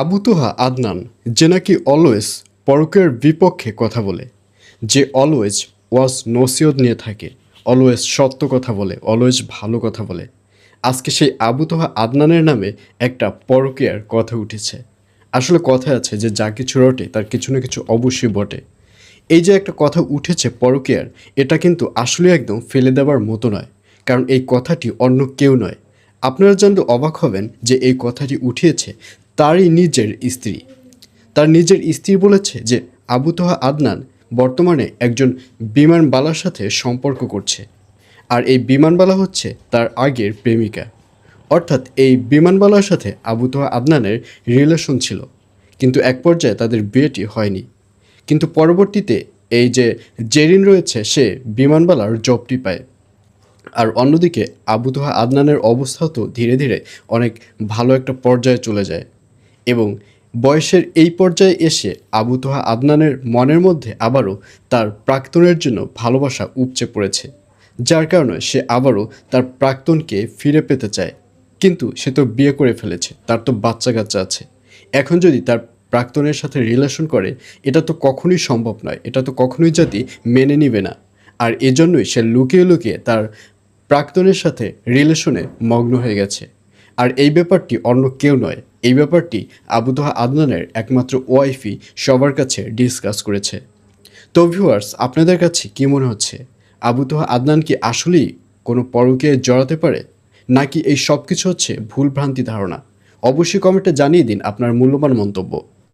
আবু তোহা আদনান, যে নাকি অলওয়েজ পরকের বিপক্ষে কথা বলে, যে অলওয়েজ ওয়াজ নসিয়ত নিয়ে থাকে, অলওয়েজ সত্য কথা বলে, অলওয়েজ ভালো কথা বলে। আজকে সেই আবু তোহা আদনানের নামে একটা পরকীয়ার কথা উঠেছে। আসলে কথা আছে যে যা কিছু রটে, তার কিছু না কিছু অবশ্যই বটে। এই যে একটা কথা উঠেছে পরকীয়ার এটা কিন্তু আসলে একদম ফেলে দেওয়ার মতো নয়, কারণ এই কথাটি অন্য কেউ নয়। আপনারা জানলে অবাক হবেন যে এই কথাটি উঠিয়েছে তারই নিজের স্ত্রী। তার নিজের স্ত্রী বলেছে যে, আবু তোহা আদনান বর্তমানে একজন বিমানবালার সাথে সম্পর্ক করছে। আর এই বিমানবালা হচ্ছে তার আগের প্রেমিকা। অর্থাৎ এই বিমানবালার সাথে আবু তোহা আদনানের রিলেশন ছিল। কিন্তু এক পর্যায়ে তাদের বিয়েটি হয়নি। কিন্তু পরবর্তীতে এই যে জেরিন রয়েছে, সে বিমানবালার জবটি পায়। আর অন্যদিকে আবু তোহা আদনানের অবস্থাও তো ধীরে ধীরে অনেক ভালো একটা পর্যায়ে চলে যায়। এবং বয়সের এই পর্যায়ে এসে আবু তোহা আদনানের মনের মধ্যে আবারও তার প্রাক্তনের জন্য ভালোবাসা উপচে পড়েছে, যার কারণে সে আবারও তার প্রাক্তনকে ফিরে পেতে চায়। কিন্তু সে তো বিয়ে করে ফেলেছে, তার তো বাচ্চা কাচ্চা আছে। এখন যদি তার প্রাক্তনের সাথে রিলেশন করে, এটা তো কখনোই সম্ভব নয়, এটা তো কখনোই জাতি মেনে নিবে না। আর এজন্যই সে লুকিয়ে লুকিয়ে তার প্রাক্তনের সাথে রিলেশনে মগ্ন হয়ে গেছে। আর এই ব্যাপারটি অন্য কেউ নয় এই ব্যাপারটি আবু তোহা আদনানের একমাত্র ওয়াইফি সবার কাছে ডিসকাস করেছে। তো ভিউয়ার্স, আপনাদের কাছে কী মনে হচ্ছে? আবুদাহা আদনান কি আসলেই কোনো পরকে জড়াতে পারে? নাকি এই সব কিছু হচ্ছে ভুল ভ্রান্তি ধারণা? অবশ্যই কমেন্টে জানিয়ে দিন আপনার মূল্যবান মন্তব্য।